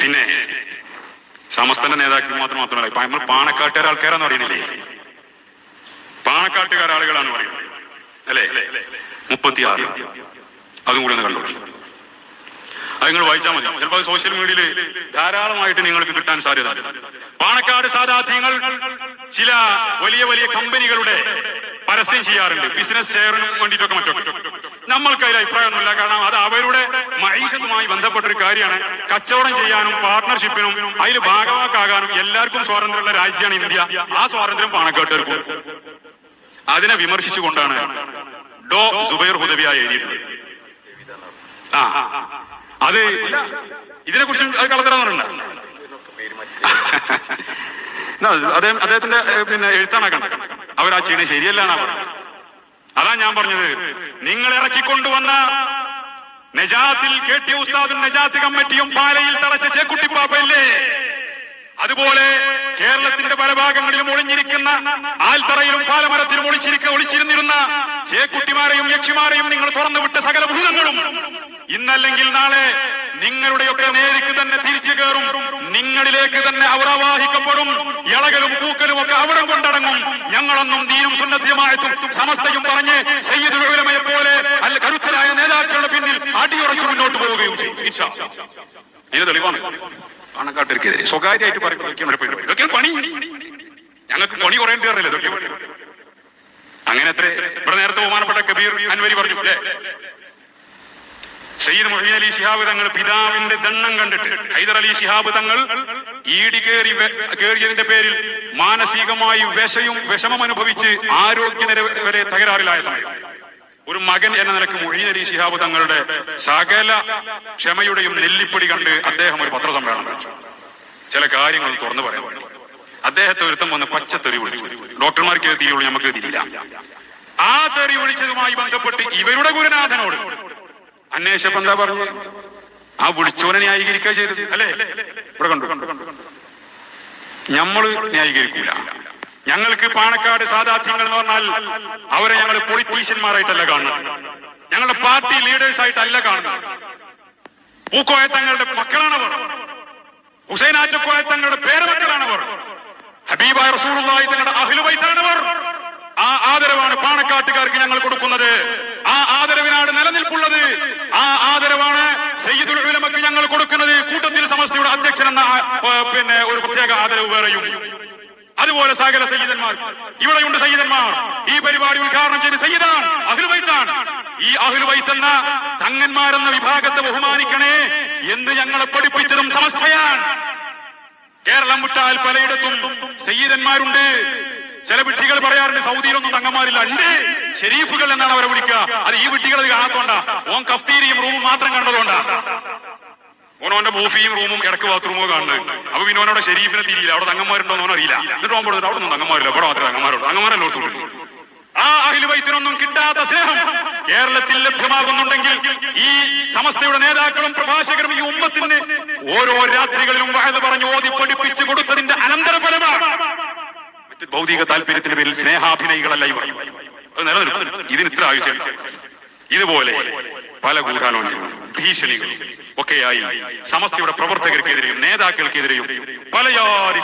പിന്നെ സമസ്തന്റെ നേതാക്കൾ മാത്രം മാത്രമല്ല ഇപ്പൊ നമ്മൾ പാണക്കാട്ടുകാർ ആൾക്കാരാന്ന് പറയുന്നില്ലേ? പാണക്കാട്ടുകാർ ആളുകളാണ് പറയുന്നത്. അല്ലേ? മുപ്പത്തിയാറ്. അതും കൂടി ഒന്ന് കണ്ടു അത് നിങ്ങൾ വായിച്ചാൽ മതി. ചിലപ്പോൾ സോഷ്യൽ മീഡിയയിൽ ധാരാളമായിട്ട് നിങ്ങൾക്ക് കിട്ടാൻ സാധ്യത. പാണക്കാട് സാധാത്യങ്ങൾ ചില വലിയ വലിയ കമ്പനികളുടെ പരസ്യം ചെയ്യാറുണ്ട്. ബിസിനസ് ഷെയറിനും വേണ്ടിയിട്ടൊക്കെ മറ്റൊക്കെ നമ്മൾക്ക് അതിൽ അഭിപ്രായമൊന്നുമില്ല. കാരണം അത് അവരുടെ മൈഷത്തുമായി ബന്ധപ്പെട്ട ഒരു കാര്യമാണ്. കച്ചവടം ചെയ്യാനും പാർട്ട്ണർഷിപ്പിനും അതിൽ ഭാഗവാക്കാകാനും എല്ലാവർക്കും സ്വാതന്ത്ര്യമുള്ള രാജ്യമാണ് ഇന്ത്യ. ആ സ്വാതന്ത്ര്യം പാണക്കാട്ടുകാർക്കും അതിനെ വിമർശിച്ചുകൊണ്ടാണ് ഡോ സുബൈർ ഹുദവിയായി എഴുതിയിട്ടുള്ളത്. ആ അത് ഇതിനെ കുറിച്ച് അത് കളത്തരാന്നുണ്ട് അദ്ദേഹം അദ്ദേഹത്തിന്റെ പിന്നെ എഴുത്താണ് എഴുത്താണാക്കണം അവരാ ചെയ്യണത് ശരിയല്ല എന്നാ അതാ ഞാൻ പറഞ്ഞത്. നിങ്ങൾ ഇറക്കിക്കൊണ്ടുവന്ന നജാത്തിൽ കെ ഉസ്താദും നജാത്ത് കമ്മിറ്റിയും പാലയിൽ തളച്ച ചേക്കുട്ടിപ്പാപ്പയില്ലേ? അതുപോലെ കേരളത്തിന്റെ പല ഭാഗങ്ങളിലും ഒളിഞ്ഞിരിക്കുന്ന ആൽത്തറയിലും പാലമരത്തിലും ഒളിച്ചിരിക്ക ഒളിച്ചിരുന്നിരുന്ന ചേക്കുട്ടിമാരെയും യക്ഷിമാരെയും നിങ്ങൾ തുറന്നുവിട്ട സകല ഭൂതങ്ങളും ഇന്നല്ലെങ്കിൽ നാളെ നിങ്ങളുടെയൊക്കെ നേരിക്ക് തന്നെ തിരിച്ചു കയറും. നിങ്ങളിലേക്ക് തന്നെ അവർ ആവാഹിക്കപ്പെടും ഇളകലും പൂക്കലും ഒക്കെ അവിടെ കൊണ്ടടങ്ങും. ഞങ്ങളൊന്നും ദീനും സുന്നത്തിയുമായിട്ടും സമസ്തയും പറഞ്ഞ് സയ്യിദുൽ ഉലമയെ പോലെ അല്ല കരുത്തരായ നേതാക്കളുടെ പിന്നിൽ അടിയുറച്ച് മുന്നോട്ട് പോവുകയും ചെയ്യും. തെളിവാണ്. പാണക്കാട്ടിരിക്കെതിരെ സ്വകാര്യമായിട്ട് ഇവിടെ പണി. ഞങ്ങൾക്ക് പണി കുറയേണ്ടി പറഞ്ഞില്ല ഇതൊക്കെ അങ്ങനെ എത്ര? ഇവിടെ നേരത്തെ ബഹുമാനപ്പെട്ട കബീർ അൻവരി പറഞ്ഞു സയ്യിദ് മൊഹീൻ അലി ശിഹാബ് തങ്ങൾ പിതാവിന്റെ ദണ്ണം കണ്ടിട്ട് ഹൈദർ അലി ശിഹാബ് തങ്ങൾ ഈടി കയറി കയറിയതിന്റെ പേരിൽ മാനസികമായി വിഷയും വിഷമം അനുഭവിച്ച് ആരോഗ്യനിര വരെ തകരാറിലായ സമയം. ഒരു മകൻ എന്ന നിലയ്ക്ക് മൊഹീൻ അലി ശിഹാബ് തങ്ങളുടെ സകല ക്ഷമയുടെയും നെല്ലിപ്പടി കണ്ട് അദ്ദേഹം ഒരു പത്രസമ്മേളനം വെച്ചു. ചില കാര്യങ്ങൾ തുറന്നു പറയാൻ. അദ്ദേഹത്തെ ഒരുത്തം വന്ന് പച്ചത്തെറി വിളിച്ചു. ഡോക്ടർമാർക്ക് തീരുള്ളൂ നമുക്ക് തിരിയില്ല. ആ തെറി വിളിച്ചതുമായി ബന്ധപ്പെട്ട് ഇവരുടെ ഗുരുനാഥനോട് അന്വേഷിച്ചപ്പോ എന്താ പറഞ്ഞു? ആ വിളിച്ചവനെ ന്യായീകരിക്കുക ചെയ്തത് അല്ലേ? ഇവിടെ കണ്ടു? ഞമ്മൾ ന്യായീകരിക്കൂല. ഞങ്ങൾക്ക് പാണക്കാട് സാധാർത്ഥ്യങ്ങൾ എന്ന് പറഞ്ഞാൽ അവരെ ഞങ്ങൾ പൊളിറ്റീഷ്യന്മാരായിട്ടല്ല കാണുന്നത്. ഞങ്ങളുടെ പാർട്ടി ലീഡേഴ്സ് ആയിട്ടല്ല കാണുന്നത്. പൂക്കോയ തങ്ങളുടെ മക്കളാണവർ. ഹുസൈൻ ആറ്റക്കോയ തങ്ങളുടെ പേരമക്കളാണവർ. ഹബീബായ റസൂലുള്ളാഹി തങ്ങളുടെ അഹ്ലുബൈത്താണവർ. ആ ആദരവാണ് പാണക്കാട്ടുകാർക്ക് ഞങ്ങൾ കൊടുക്കുന്നത്. ആ ആദരവാണ് സയ്യിദുൽ ഉലമക്ക് ഞങ്ങൾ കൊടുക്കുന്നത്. കൂട്ടത്തിൽ സമസ്തയുടെ അധ്യക്ഷൻ എന്ന പിന്നെ ഒരു പ്രത്യേക ആദരവ് വേറെയും. അതുപോലെ സകല സയ്യിദന്മാർ. ഇവിടെയുണ്ട് സയ്യിദന്മാർ. ഈ പരിപാടി ഉദ്ഘാടനം ചെയ്ത് സയ്യിദാൻ അഹ്ലുബൈത്താണ് ഈ അഹ്ലുബൈത്ത് എന്ന തങ്ങന്മാരെന്ന വിഭാഗത്തെ ബഹുമാനിക്കണേ എന്ന് ഞങ്ങളെ പഠിപ്പിച്ചതും സമസ്തയാണ്. കേരളം വിട്ടാൽ പലയിടത്തും സയ്യിദന്മാരുണ്ട്. ചില വിട്ടികൾ പറയാറുണ്ട് സൗദിയിലൊന്നും തങ്ങന്മാരില്ല. ഉണ്ട്. ഷെരീഫുകൾ എന്നാണ് അവരെ വിളിക്കുക. അത് ഈ വിട്ടികൾ അത് കാണാത്തോണ്ട. ഓൻ കഫ്തീരിയും റൂമും മാത്രം കണ്ടതുകൊണ്ടാ. ഓനോന്റെ ബൂഫിയും റൂമും ഇടയ്ക്ക് ബാത്റൂമോ കാണുന്നുണ്ട് അപ്പൊ പിന്നെ ഓനോടെ ഷെരീഫിനെ തിരിയില്ല. അവിടെ തങ്ങന്മാരുണ്ടോ എന്ന് അറിയില്ല. എന്നിട്ട് ഓൻ പറഞ്ഞു അവിടെ ഒന്നും തങ്ങന്മാരില്ല. അവിടെ മാത്രമേ തങ്ങന്മാരുള്ളൂ. തങ്ങന്മാരെല്ലോടത്തുണ്ട് ആ അഹിലുവൈത്തിനൊന്നും കിട്ടാത്ത സ്നേഹം കേരളത്തിൽ ലഭ്യമാകുന്നുണ്ടെങ്കിൽ ഈ സമസ്തയുടെ നേതാക്കളും പ്രഭാഷകരും ഈ ഉമ്മത്തിന് ഓരോ രാത്രികളിലും വയത് പറഞ്ഞു ഓതി ഭൗതിക താല്പര്യത്തിന്റെ പേരിൽ സ്നേഹാഭിനയികളല്ല ഇവർ. അത് നിലനിൽക്കും. ഇതിന് ഇത്ര ആവശ്യം. ഇതുപോലെ പല ഗൂഢാലോചനകളും ഭീഷണികളും ഒക്കെയായി സമസ്തയുടെ പ്രവർത്തകർക്കെതിരെയും നേതാക്കൾക്കെതിരെയും പലയാരി